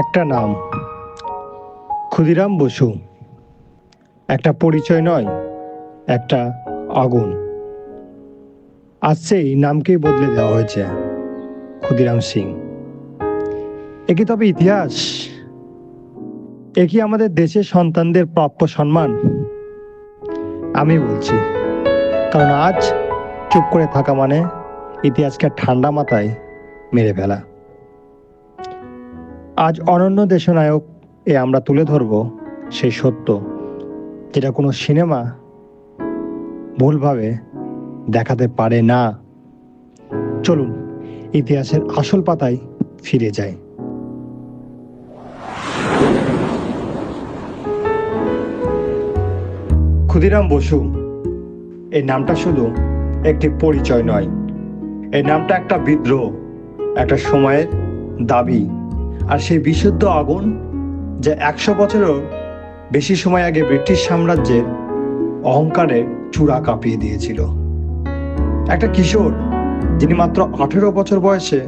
একটা নাম। ক্ষুদিরাম বসু। একটা পরিচয় নয়, একটা আগুন। আজ সেই নামকেই বদলে দেওয়া হয়েছে ক্ষুদিরাম সিং। এ কি তবে ইতিহাস? এ কি আমাদের দেশের সন্তানদের প্রাপ্য সম্মান? আমি বলছি, কারণ আজ চুপ করে থাকা মানে ইতিহাসকে ঠান্ডা মাথায় মেরে ফেলা। আজ অনন্য দেশনায়ক এ আমরা তুলে ধরব সেই সত্য যেটা কোনো সিনেমা ভুলভাবে দেখাতে পারে না। চলুন, ইতিহাসের আসল পাতায় ফিরে যায় ক্ষুদিরাম বসু এই নামটা শুধু একটি পরিচয় নয়। এই নামটা একটা বিদ্রোহ, একটা সময়ের দাবি। আর সেই বিশুদ্ধ আগুন যা একশো বছরেরও বেশি সময় আগে ব্রিটিশ সাম্রাজ্যের অহংকারের চূড়া কাঁপিয়ে দিয়েছিল। একটা কিশোর, যিনি মাত্র আঠেরো বছর বয়সে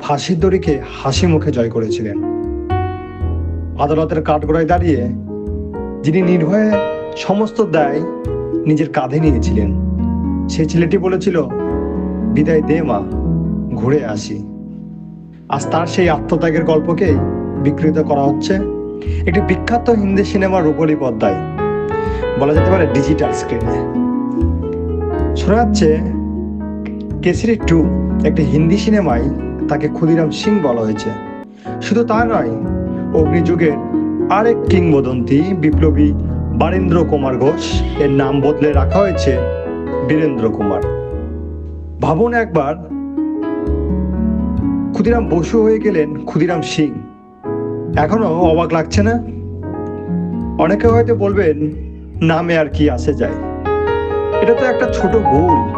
ফাঁসির দড়িকে হাসি মুখে জয় করেছিলেন। আদালতের কাঠগড়ায় দাঁড়িয়ে যিনি নির্ভয়ে সমস্ত দায় নিজের কাঁধে নিয়েছিলেন সেই ছেলেটি বলেছিল, বিদায় দে মা, ঘুরে আসি। আজ তার সেই আত্মত্যাগের গল্পকেই বিকৃত করা হচ্ছে। একটি বিখ্যাত হিন্দি সিনেমার রূপলি পদ্মায় বলা যেতে পারে ডিজিটাল স্ক্রিনে। শোনা যাচ্ছে, কেসরি টু একটি হিন্দি সিনেমায় তাকে ক্ষুদিরাম সিং বলা হয়েছে। শুধু তা নয়, অগ্নিযুগের আরেক কিংবদন্তি বিপ্লবী বারেন্দ্র কুমার ঘোষ এর নাম বদলে রাখা হয়েছে বীরেন্দ্র কুমার। ভাবুন একবার ক্ষুদিরাম বসু হয়ে গেলেন ক্ষুদিরাম সিং। এখনও অবাক লাগছে না? অনেকে হয়তো বলবেন, নামে আর কি আসে যায়। এটা তো একটা ছোট ভুল।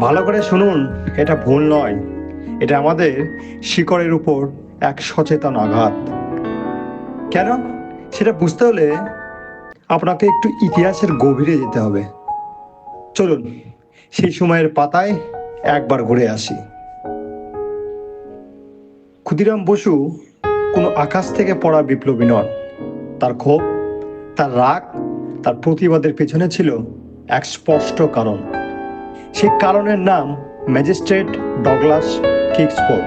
ভালো করে শুনুন, এটা ভুল নয়। এটা আমাদের শিকড়ের উপর এক সচেতন আঘাত। কেন? সেটা বুঝতে হলে আপনাকে একটু ইতিহাসের গভীরে যেতে হবে। চলুন, সেই সময়ের পাতায় একবার ঘুরে আসি। ক্ষুদিরাম বসু কোনো আকাশ থেকে পড়া বিপ্লবী নন। তার ক্ষোভ, তার রাগ, তার প্রতিবাদের পেছনে ছিল এক স্পষ্ট কারণ। সেই কারণের নাম ম্যাজিস্ট্রেট ডগলাস কিংসফোর্ড।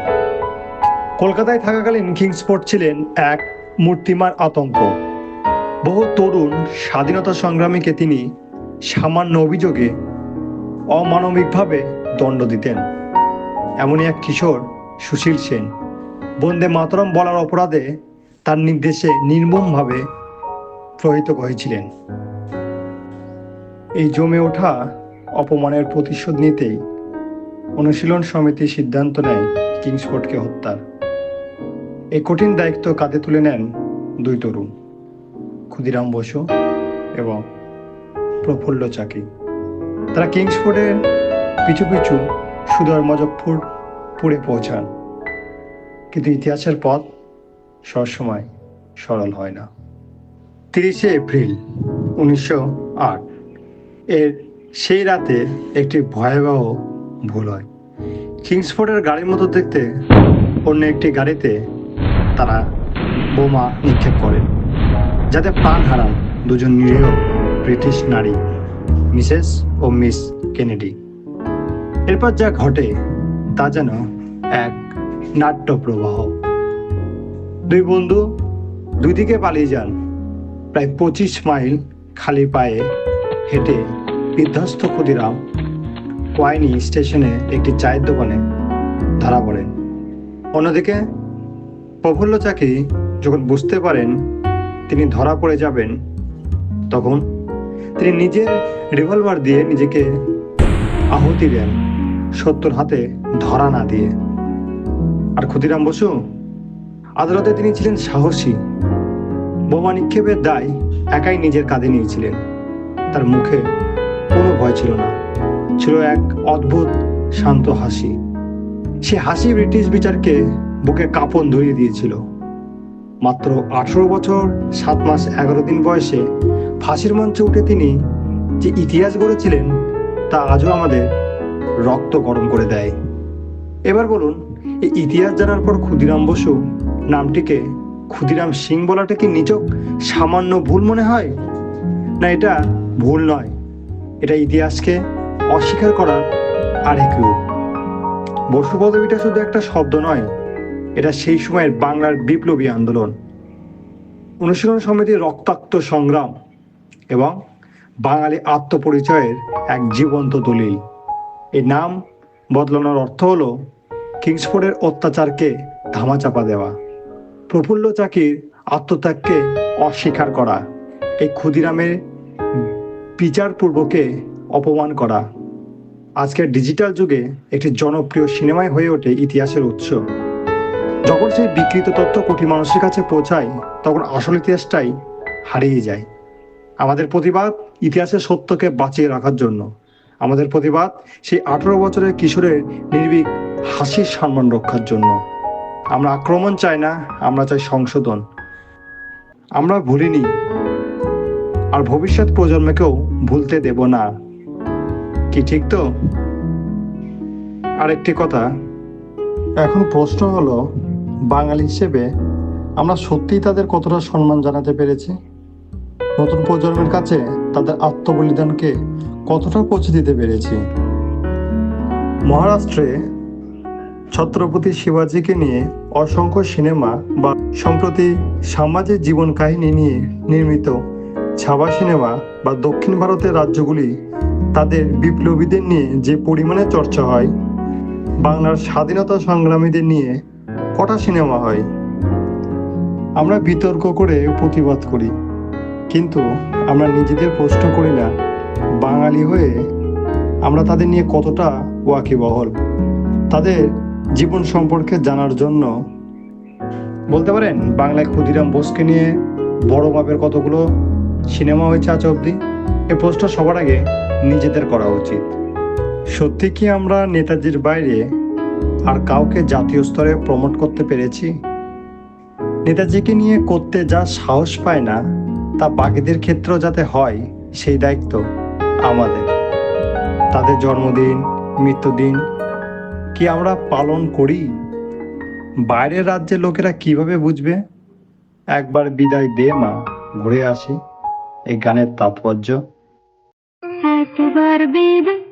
কলকাতায় থাকাকালীন কিংসফোর্ড ছিলেন এক মূর্তিমার আতঙ্ক। বহু তরুণ স্বাধীনতা সংগ্রামীকে তিনি সামান্য অভিযোগে অমানবিকভাবে দণ্ড দিতেন। এমনই এক কিশোর সুশীল সেন। বন্দে মাতরম বলার অপরাধে তার নির্দেশে নির্মমভাবে প্রহিত হয়েছিলেন। এই জমে ওঠা অপমানের প্রতিশোধ নিতেই অনুশীলন সমিতি সিদ্ধান্ত নেয় কিংসফোর্ডকে হত্যার। এই কঠিন দায়িত্ব কাঁধে তুলে নেন দুই তরুণ, ক্ষুদিরাম বসু এবং প্রফুল্ল চাকি তারা কিংসফোর্ডের পিছু পিছু সুদর মজফপুর পুড়ে পৌঁছান। কিন্তু ইতিহাসের পথ সবসময় সরল হয় না। তিরিশে এপ্রিল উনিশশো আট, এর সেই রাতে একটি ভয়াবহ ভুল হয়। কিংসফোর্ডের গাড়ির মতো দেখতে অন্য একটি গাড়িতে তারা বোমা নিক্ষেপ করেন যাতে প্রাণ হারান দুজন নিরীহ ব্রিটিশ নারী, মিসেস ও মিস কেনেডি। এরপর যা ঘটে তা যেন এক নাট্য প্রবাহ দুই বন্ধু দুই দিকে পালিয়ে যান। প্রায় পঁচিশ মাইল খালি পায়ে হেঁটে বিধ্বস্ত ক্ষুদিরাম ওয়াইনি স্টেশনে একটি চায়ের দোকানে ধরা পড়েন। অন্যদিকে প্রফুল্ল চাকি যখন বুঝতে পারেন তিনি ধরা পড়ে যাবেন, তখন তিনি নিজের রিভলভার দিয়ে নিজেকে আহুতি দেন সত্যর হাতে ধরা না দিয়ে। আর ক্ষুদিরাম বসু আদালতে তিনি ছিলেন সাহসী। বোমা নিক্ষেপের দায় একাই নিজের কাঁধে নিয়েছিলেন। তার মুখে কোনো ভয় ছিল না। ছিল এক অদ্ভুত, শান্ত হাসি। সে হাসি ব্রিটিশ বিচারকে বুকে কাঁপন ধরিয়ে দিয়েছিল। মাত্র আঠেরো বছর, সাত মাস, এগারো দিন বয়সে ফাঁসির মঞ্চে উঠে তিনি যে ইতিহাস গড়েছিলেন, তা আজও আমাদের রক্ত গরম করে দেয়। এবার বলুন এই ইতিহাস জানার পর ক্ষুদিরাম বসু নামটিকে ক্ষুদিরাম সিং বলাটা কি নিচক সামান্য ভুল মনে হয়? না, এটা ভুল নয়। এটা ইতিহাসকে অস্বীকার করার আরেক রূপ। বসু পদবীটা শুধু একটা শব্দ নয়, এটা সেই সময়ের বাংলার বিপ্লবী আন্দোলন। অনুশীলন সমিতির রক্তাক্ত সংগ্রাম এবং বাঙালি আত্মপরিচয়ের এক জীবন্ত দলিল। এই নাম বদলানোর অর্থ হলো কিংসফোর্ডের অত্যাচারকে ধামাচাপা দেওয়া, প্রফুল্ল চাকির আত্মত্যাগকে অস্বীকার করা, এই ক্ষুদিরামের বিচারপূর্বকে অপমান করা। আজকের ডিজিটাল যুগে একটি জনপ্রিয় সিনেমায় হয়ে ওঠে ইতিহাসের উৎস। যখন সেই বিকৃত তথ্য কোটি মানুষের কাছে পৌঁছায়, তখন আসল ইতিহাসটাই হারিয়ে যায়। আমাদের প্রতিবাদ ইতিহাসের সত্যকে বাঁচিয়ে রাখার জন্য। আমাদের প্রতিবাদ সেই আঠারো বছরের কিশোরের নির্ভীক হাসির সম্মান রক্ষার জন্য। আমরা আক্রমণ চাই না, আমরা চাই সংশোধন। আমরা ভুলিনি, আর ভবিষ্যৎ প্রজন্মকেও ভুলতে দেব না। কি ঠিক তো? আরেকটি কথা, এখন প্রশ্ন হলো, বাঙালি হিসেবে আমরা সত্যিই তাদের কতটা সম্মান জানাতে পেরেছি? নতুন প্রজন্মের কাছে তাদের আত্মবলিদানকে কতটা পৌঁছে দিতে পেরেছি? মহারাষ্ট্রে ছত্রপতি শিবাজিকে নিয়ে অসংখ্য সিনেমা বা সম্প্রতি সামাজিক জীবন কাহিনী নিয়ে নির্মিত ছাবা সিনেমা বা দক্ষিণ ভারতের রাজ্যগুলি তাদের বিপ্লবীদের নিয়ে যে পরিমাণে চর্চা হয়, বাংলার স্বাধীনতা সংগ্রামীদের নিয়ে কটা সিনেমা হয়? আমরা বিতর্ক করে প্রতিবাদ করি, কিন্তু আমরা নিজেদের প্রশ্ন করি না। বাঙালি হয়ে আমরা তাদের নিয়ে কতটা ওয়াকিবহল? তাদের জীবন সম্পর্কে জানার জন্য বলতে পারেন, বাংলায় ক্ষুদিরাম বোসকে নিয়ে বড় মাপের কতগুলো সিনেমা হয়েছে আজ অবধি, এ প্রশ্ন সবার আগে নিজেদের করা উচিত। সত্যি কি আমরা নেতাজির বাইরে আর কাউকে জাতীয় স্তরে প্রমোট করতে পেরেছি? নেতাজিকে নিয়ে করতে যা সাহস পায় না, তা বাকিদের ক্ষেত্রেও যাতে হয়, সেই দায়িত্ব আমাদের। তাদের জন্মদিন, মৃত্যুদিন কি আমরা পালন করি? বাইরের রাজ্যের লোকেরা কীভাবে বুঝবে? একবার বিদায় দে মা, ঘুরে আসি। এই গানের তাৎপর্য। একবার বিদায়